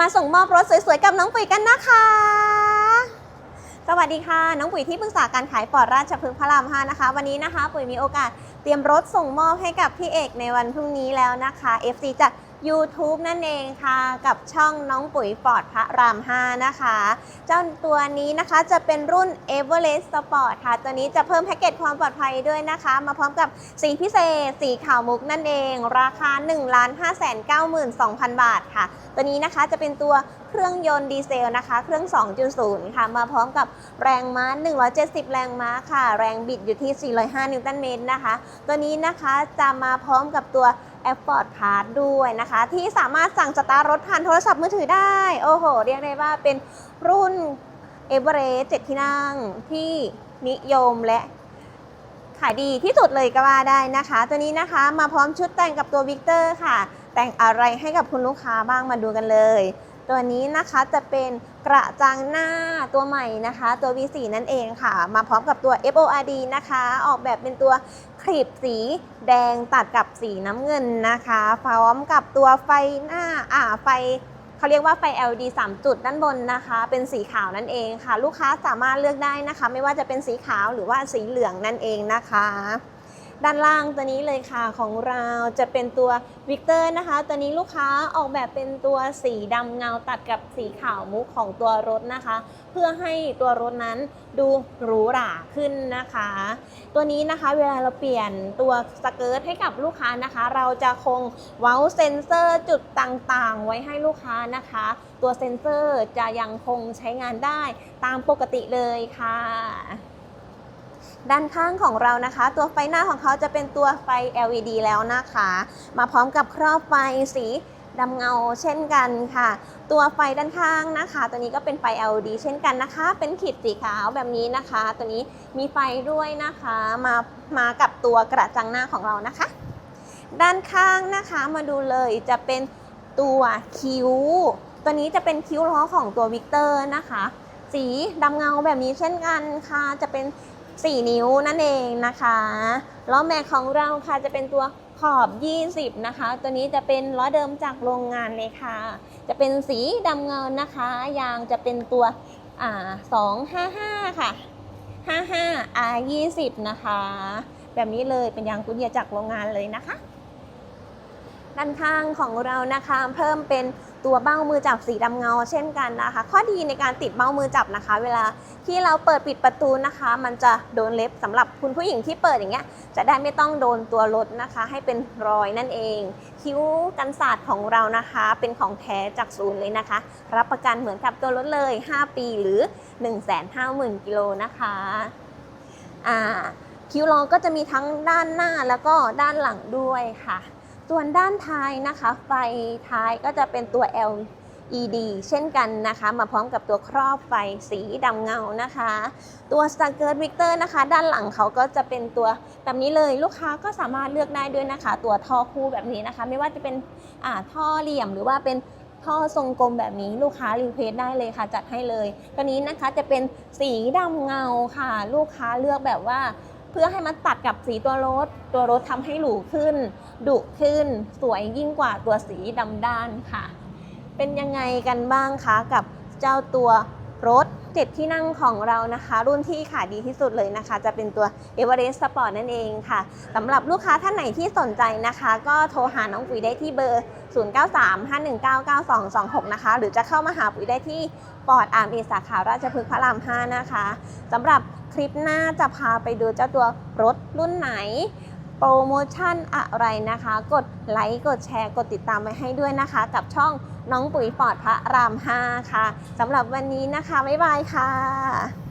มาส่งมอบรถสวยๆ กับน้องปุ๋ยกันนะคะ สวัสดีค่ะ น้องปุ๋ยที่ปรึกษาการขายปอดราชพฤกษ์พระราม5นะคะ วันนี้นะคะ ปุ๋ยมีโอกาสเตรียมรถส่งมอบให้กับพี่เอกในวันพรุ่งนี้แล้วนะคะ FC จาก YouTube นั่นเองค่ะกับช่องน้องปุ๋ยปอดพระราม 5 นะคะ เจ้าตัวนี้นะคะจะเป็นรุ่น Everest Sport ค่ะ ตัวนี้จะเพิ่มแพ็กเกจความปลอดภัยด้วยนะคะ มาพร้อมกับสีพิเศษ สีขาวมุกนั่นเอง ราคา 1 5 9 2 0 0 0 บาทค่ะ ตัวนี้นะคะจะเป็นตัวเครื่องยนต์ดีเซลนะคะ เครื่อง 2.0 ค่ะ มาพร้อมกับแรงม้า 170 แรงม้าค่ะ แรงบิดอยู่ที่ 405 นิวตันเมตรนะคะ ตัวนี้นะคะจะมาพร้อมกับตัว a i r p o d Pass ด้วยนะคะ ที่สามารถสั่งสตาร์รถผ่านโทรศัพท์มือถือได้ โอ้โห เรียกได้ว่าเป็นรุ่น e v e r e s t 7ที่นั่งที่นิยมและขายดีที่สุดเลยก็ว่าได้นะคะ ตัวนี้นะคะมาพร้อมชุดแต่งกับตัววิกเตอร์ค่ะ แต่งอะไรให้กับคุณลูกค้าบ้างมาดูกันเลย ตัวนี้นะคะจะเป็นกระจังหน้าตัวใหม่นะคะ ตัว V4 นั่นเองค่ะ มาพร้อมกับตัว FORD นะคะ ออกแบบเป็นตัว คลิปสีแดงตัดกับสีน้ำเงินนะคะ พร้อมกับตัวไฟหน้าอ่าไฟเขาเรียกว่าไฟ LED 3 จุดด้านบนนะคะ เป็นสีขาวนั่นเองค่ะ ลูกค้าสามารถเลือกได้นะคะ ไม่ว่าจะเป็นสีขาวหรือว่าสีเหลืองนั่นเองนะคะ ด้านล่างตัวนี้เลยค่ะของเราจะเป็นตัววิกเตอร์นะคะ ตัวนี้ลูกค้าออกแบบเป็นตัวสีดำเงาตัดกับสีขาวมุกของตัวรถนะคะ เพื่อให้ตัวรถนั้นดูหรูหราขึ้นนะคะ ตัวนี้นะคะเวลาเราเปลี่ยนตัวสเกิร์ตให้กับลูกค้านะคะ เราจะคงเว้าเซนเซอร์จุดต่างๆ ไว้ให้ลูกค้านะคะ ตัวเซนเซอร์จะยังคงใช้งานได้ตามปกติเลยค่ะ ด้านข้างของเรานะคะ ตัวไฟหน้าของเขาจะเป็นตัวไฟ LED แล้วนะคะ มาพร้อมกับครอบไฟสีดำเงาเช่นกันค่ะ ตัวไฟด้านข้างนะคะ ตัวนี้ก็เป็นไฟ LED เช่นกันนะคะ เป็นขีดสีขาวแบบนี้นะคะ ตัวนี้มีไฟด้วยนะคะ มามากับตัวกระจังหน้าของเรานะคะ ด้านข้างนะคะมาดูเลยจะเป็นตัวคิ้ว ตัวนี้จะเป็นคิ้วล้อของตัววิกเตอร์นะคะ สีดำเงาแบบนี้เช่นกันค่ะ จะเป็น 4 นิ้วนั่นเองนะคะล้อแม็กของเราค่ะจะเป็นตัวขอบ 20 นะคะ ตัวนี้จะเป็นล้อเดิมจากโรงงานเลยค่ะ จะเป็นสีดำเงินนะคะ ยางจะเป็นตัวอ่า255 ค่ะ 55 R 20 นะคะ แบบนี้เลยเป็นยางกุเดียจากโรงงานเลยนะคะ ด้านข้างของเรานะคะ เพิ่มเป็นตัวเบ้ามือจับสีดำเงา เช่นกันนะคะ ข้อดีในการติดเบ้ามือจับนะคะ เวลาที่เราเปิดปิดประตูนะคะ มันจะโดนเล็บสำหรับคุณผู้หญิงที่เปิดอย่างเงี้ยจะได้ไม่ต้องโดนตัวรถนะคะ ให้เป็นรอยนั่นเอง คิ้วกันศาสตร์ของเรานะคะ เป็นของแท้จากศูนย์เลยนะคะ รับประกันเหมือนกับตัวรถเลย 5 ปีหรือ 150,000กิโลนะคะอ่าคิ้วล้อก็จะมีทั้งด้านหน้าแล้วก็ด้านหลังด้วยค่ะ ส่วนด้านท้ายนะคะ ไฟท้ายก็จะเป็นตัว LED เช่นกันนะคะ มาพร้อมกับตัวครอบไฟสีดำเงานะคะ ตัว s t a r g e r Victor นะคะ ด้านหลังเขาก็จะเป็นตัวแบบนี้เลยลูกค้าก็สามารถเลือกได้ด้วยนะคะ ตัวท่อคู่แบบนี้นะคะ ไม่ว่าจะเป็นท่อเหลี่ยมหรือว่าเป็นท่อทรงกลมแบบนี้ลูกค้ารีเควสได้เลยค่ะ จัดให้เลยตัวนี้นะคะจะเป็นสีดำเงาค่ะ ลูกค้าเลือกแบบว่า พื่อให้มันตัดกับสีตัวรถ ตัวรถทำให้หรูขึ้น ดุขึ้น สวยยิ่งกว่าตัวสีดำด้านค่ะ เป็นยังไงกันบ้างคะกับเจ้าตัว รถเจ็ดที่นั่งของเรานะคะ รุ่นที่ขายดีที่สุดเลยนะคะ จะเป็นตัว Everest Sport นั่นเองค่ะสำหรับลูกค้าท่านไหนที่สนใจนะคะ ก็โทรหาน้องปุ๋ยได้ที่เบอร์ 0935199226 นะคะ หรือจะเข้ามาหาปุ๋ยได้ที่ปอดอาร์มเอสาขาราชพฤกษ์พระราม 5 นะคะสำหรับคลิปหน้าจะพาไปดูเจ้าตัวรถรุ่นไหน โปรโมชั่นอะไรนะคะ กดไลค์กดแชร์กดติดตามไปให้ด้วยนะคะ กับช่องน้องปุ๋ยปอดพระราม 5 ค่ะสำหรับวันนี้นะคะ บ๊ายบายค่ะ